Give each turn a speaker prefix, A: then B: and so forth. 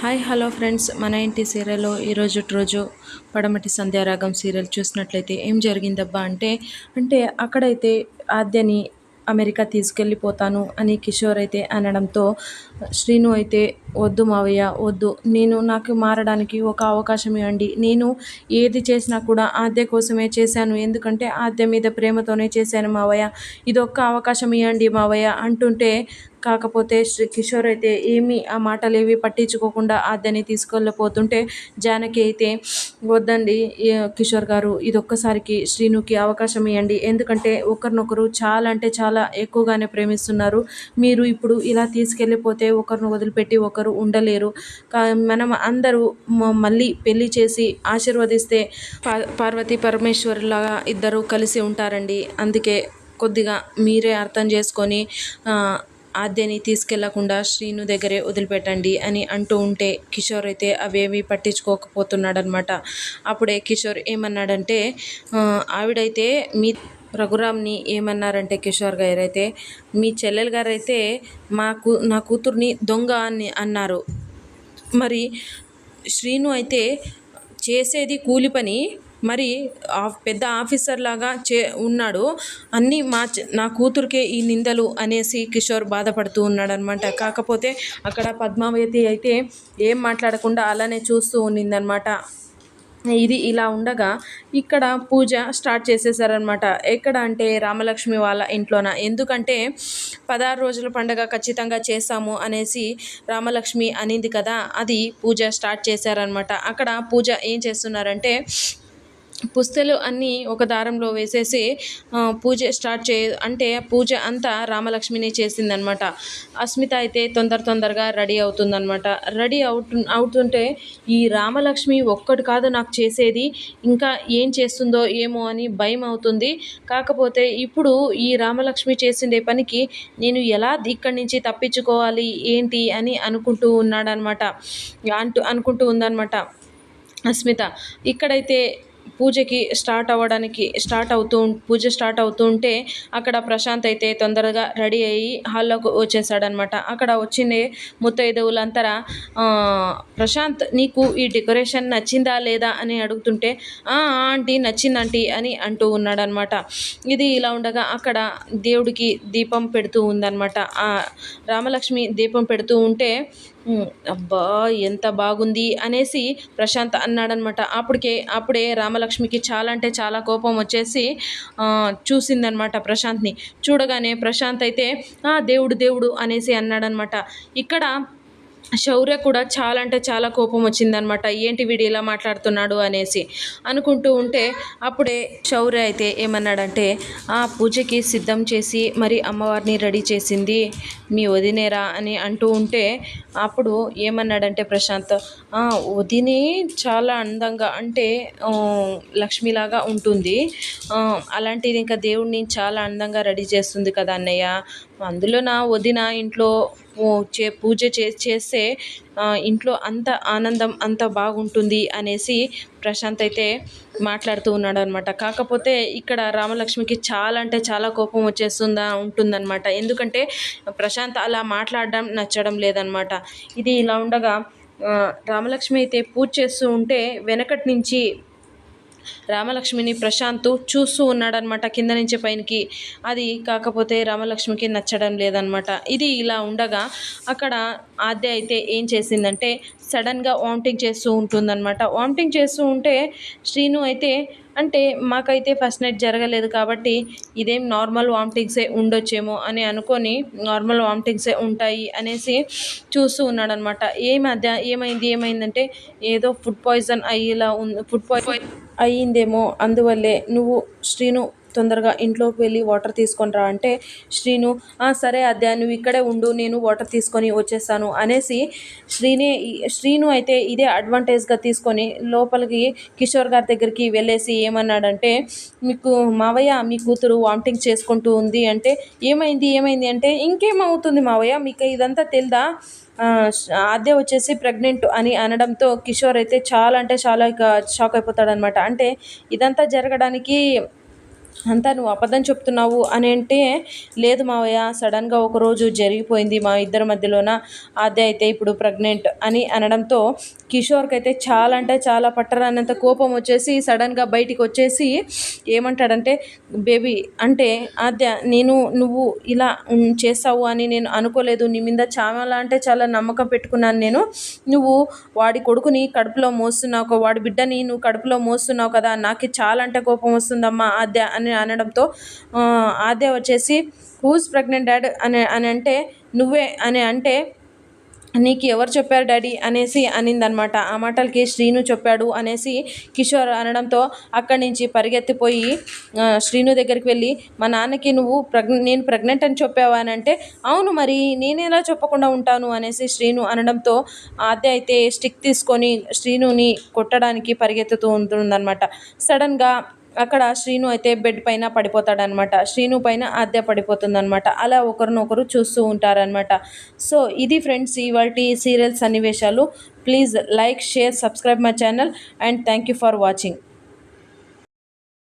A: Hi hello friends. మన ఇంటి సీరియల్లో ఈరోజు రోజు పడమటి సంధ్యారాగం సీరియల్ చూసినట్లయితే ఏం జరిగిందబ్బా అంటే అంటే అక్కడైతే ఆద్యని అమెరికా తీసుకెళ్ళిపోతాను అని కిషోర్ అయితే అనడంతో శ్రీను అయితే వద్దు మావయ్య వద్దు. నేను నాకు మారడానికి ఒక అవకాశం ఇవ్వండి. నేను ఏది చేసినా కూడా ఆద్య కోసమే చేశాను. ఎందుకంటే ఆద్య మీద ప్రేమతోనే చేశాను మావయ్య. ఇదొక్క అవకాశం ఇవ్వండి మావయ్య అంటుంటే కాకపోతే శ్రీ కిషోర్ అయితే ఏమీ ఆ మాటలు ఏవి పట్టించుకోకుండా ఆద్యని తీసుకెళ్ళిపోతుంటే జానకి అయితే వద్దండి కిషోర్ గారు ఇది ఒక్కసారికి శ్రీనుకి అవకాశం ఇవ్వండి ఎందుకంటే ఒకరినొకరు చాలా అంటే చాలా ఎక్కువగానే ప్రేమిస్తున్నారు. మీరు ఇప్పుడు ఇలా తీసుకెళ్ళిపోతే ఒకరిని వదిలిపెట్టి ఒకరు ఉండలేరు. మనం అందరూ మళ్ళీ పెళ్ళి చేసి ఆశీర్వదిస్తే పార్వతి పరమేశ్వరులాగా ఇద్దరు కలిసి ఉంటారండి. అందుకే కొద్దిగా మీరే అర్థం చేసుకొని ఆద్యని తీసుకెళ్ళకుండా శ్రీను దగ్గరే వదిలిపెట్టండి అని అంటూ ఉంటే కిషోర్ అయితే అవేమీ పట్టించుకోకపోతున్నాడనమాట అప్పుడే కిషోర్ ఏమన్నాడంటే ఆవిడైతే మీ రఘురామ్ని ఏమన్నారంటే కిషోర్ గారు అయితే మీ చెల్లెలు గారు అయితే మా కూ నా కూతుర్ని దొంగ అని అన్నారు. మరి శ్రీను అయితే చేసేది కూలి పని మరి పెద్ద ఆఫీసర్ లాగా చే ఉన్నాడు. అన్నీ మా నా కూతురికే ఈ నిందలు అనేసి కిషోర్ బాధపడుతూ ఉన్నాడనమాట కాకపోతే అక్కడ పద్మావతి అయితే ఏం మాట్లాడకుండా అలానే చూస్తూ ఉన్నిందనమాట ఇది ఇలా ఉండగా ఇక్కడ పూజ స్టార్ట్ చేసేసారనమాట ఎక్కడ అంటే రామలక్ష్మి వాళ్ళ ఇంట్లోన? ఎందుకంటే పదహారు రోజుల పండగ ఖచ్చితంగా చేస్తాము అనేసి రామలక్ష్మి అనింది కదా. అది పూజ స్టార్ట్ చేశారనమాట అక్కడ పూజ ఏం చేస్తున్నారంటే పుస్తలు అన్నీ ఒక దారంలో వేసేసి పూజ స్టార్ట్ చే అంటే పూజ అంతా రామలక్ష్మిని చేసిందనమాట. అస్మిత అయితే తొందర తొందరగా రెడీ అవుతుందనమాట. రెడీ అవుతు అవుతుంటే ఈ రామలక్ష్మి ఒక్కటి కాదు నాకు చేసేది ఇంకా ఏం చేస్తుందో ఏమో అని భయం అవుతుంది. కాకపోతే ఇప్పుడు ఈ రామలక్ష్మి చేసిండే పనికి నేను ఎలా ఇక్కడి నుంచి తప్పించుకోవాలి ఏంటి అని అనుకుంటూ ఉన్నాడనమాట. అంటూ అనుకుంటూ ఉందనమాట అస్మిత. ఇక్కడైతే పూజకి స్టార్ట్ అవ్వడానికి స్టార్ట్ అవుతూ పూజ స్టార్ట్ అవుతూ ఉంటే అక్కడ ప్రశాంత్ అయితే తొందరగా రెడీ అయ్యి హాల్లోకి వచ్చేసాడనమాట అక్కడ వచ్చింది ముత్తైదువులంతా ప్రశాంత్ నీకు ఈ డెకరేషన్ నచ్చిందా లేదా? అని అడుగుతుంటే ఆంటీ నచ్చిందంటీ అని అంటూ ఉన్నాడనమాట ఇది ఇలా ఉండగా అక్కడ దేవుడికి దీపం పెడుతూ ఉందన్నమాట. రామలక్ష్మి దీపం పెడుతూ ఉంటే అబ్బా ఎంత బాగుంది అనేసి ప్రశాంత్ అన్నాడనమాట. అప్పటికే అప్పుడే రామలక్ష్మికి చాలా అంటే చాలా కోపం వచ్చేసి చూసిందనమాట ప్రశాంత్ని. చూడగానే ప్రశాంత్ అయితే దేవుడు దేవుడు అనేసి అన్నాడనమాట. ఇక్కడ శౌర్య కూడా చాలా అంటే చాలా కోపం వచ్చిందనమాట ఏంటి వీడు ఇలా మాట్లాడుతున్నాడు అనేసి అనుకుంటూ ఉంటే అప్పుడే శౌర్య అయితే ఏమన్నాడంటే ఆ పూజకి సిద్ధం చేసి మరి అమ్మవారిని రెడీ చేసింది మీ వదినేరా అని అంటూ ఉంటే అప్పుడు ఏమన్నాడంటే ప్రశాంత్ వదిని చాలా అందంగా అంటే లక్ష్మిలాగా ఉంటుంది. అలాంటిది ఇంకా దేవుడిని చాలా అందంగా రెడీ చేస్తుంది కదా అన్నయ్య. అందులో నా వదిన ఇంట్లో చే పూజ చే చేస్తే ఇంట్లో అంత ఆనందం అంత బాగుంటుంది అనేసి ప్రశాంత్ అయితే మాట్లాడుతూ ఉన్నాడు అనమాట కాకపోతే ఇక్కడ రామలక్ష్మికి చాలా అంటే చాలా కోపం వచ్చేస్తుందా ఉంటుందన్నమాట. ఎందుకంటే ప్రశాంత్ అలా మాట్లాడడం నచ్చడం లేదనమాట ఇది ఇలా ఉండగా రామలక్ష్మి అయితే పూజ చేస్తూ ఉంటే వెనకటి నుంచి రామలక్ష్మిని ప్రశాంత్ చూస్తూ ఉన్నాడనమాట కింద నుంచి పైనకి. అది కాకపోతే రామలక్ష్మికి నచ్చడం లేదనమాట ఇది ఇలా ఉండగా అక్కడ ఆద్య అయితే ఏం చేసిందంటే సడన్గా వామిటింగ్ చేస్తూ ఉంటుందన్నమాట. వామిటింగ్ చేస్తూ ఉంటే శ్రీను అయితే అంటే మాకైతే ఫస్ట్ నైట్ జరగలేదు కాబట్టి ఇదేం నార్మల్ వామిటింగ్సే ఉండొచ్చేమో అని అనుకొని నార్మల్ వామిటింగ్సే ఉంటాయి అనేసి చూస్తూ ఉన్నాడనమాట ఏ మధ్య ఏమైంది? ఏమైందంటే ఏదో ఫుడ్ పాయిజన్ అయ్యేలా ఉంది. ఫుడ్ పాయిజన్ అయ్యిందేమో అందువల్లే నువ్వు శ్రీను తొందరగా ఇంట్లోకి వెళ్ళి వాటర్ తీసుకొని రా అంటే శ్రీను సరే అద్యా నువ్వు ఇక్కడే ఉండు నేను వాటర్ తీసుకొని వచ్చేస్తాను అనేసి శ్రీని శ్రీను అయితే ఇదే అడ్వాంటేజ్గా తీసుకొని లోపలికి కిషోర్ గారి దగ్గరికి వెళ్ళేసి ఏమన్నాడంటే మీకు మావయ్య మీ కూతురు వామిటింగ్ చేసుకుంటూ ఉంది అంటే ఏమైంది ఏమైంది అంటే ఇంకేమవుతుంది మావయ్య? మీకు ఇదంతా తెలుదా? ఆద్య వచ్చేసి ప్రెగ్నెంట్ అని అనడంతో కిషోర్ అయితే చాలా అంటే చాలా షాక్ అయిపోతాడనమాట. అంటే ఇదంతా జరగడానికి అంతా నువ్వు అబద్ధం చెప్తున్నావు అని అంటే లేదు మావయ్య సడన్గా ఒకరోజు జరిగిపోయింది మా ఇద్దరి మధ్యలోన ఆద్య అయితే ఇప్పుడు ప్రెగ్నెంట్ అని అనడంతో కిషోర్కి అయితే చాలా అంటే చాలా పట్టరానంత కోపం వచ్చేసి సడన్గా బయటికి వచ్చేసి ఏమంటాడంటే బేబీ అంటే ఆద్య నేను నువ్వు ఇలా చేస్తావు అని నేను అనుకోలేదు నీ మీద చాలా అంటే చాలా నమ్మకం పెట్టుకున్నాను నేను. నువ్వు వాడి కొడుకుని కడుపులో మోస్తున్నావు వాడి బిడ్డని నువ్వు కడుపులో మోస్తున్నావు కదా నాకు చాలా అంటే కోపం వస్తుందమ్మా ఆద్య అని అనడంతో ఆద్య వచ్చేసి హూస్ ప్రెగ్నెంట్ డాడ్ అని అని అంటే నువ్వే అని అంటే నీకు ఎవరు చెప్పారు డాడీ? అనేసి అనిందనమాట. ఆ మాటలకి శ్రీను చెప్పాడు అనేసి కిషోర్ అనడంతో అక్కడి నుంచి పరిగెత్తిపోయి శ్రీను దగ్గరికి వెళ్ళి మా నాన్నకి నువ్వు ప్రగ్ నేను ప్రెగ్నెంట్ అని చెప్పావా? అని అంటే అవును మరి నేను ఎలా చెప్పకుండా ఉంటాను? అనేసి శ్రీను అనడంతో ఆద్య అయితే స్టిక్ తీసుకొని శ్రీనుని కొట్టడానికి పరిగెత్తుతూ ఉంటుందన్నమాట సడన్గా అక్కడ శ్రీను అయితే బెడ్ పైన పడిపోతాడనమాట. శ్రీను పైన ఆద్య పడిపోతుందనమాట. అలా ఒకరినొకరు చూస్తూ ఉంటారనమాట. సో ఇది ఫ్రెండ్స్ ఇవాళ సీరియల్ సన్నివేశాలు. Please like share subscribe my channel and thank you for watching.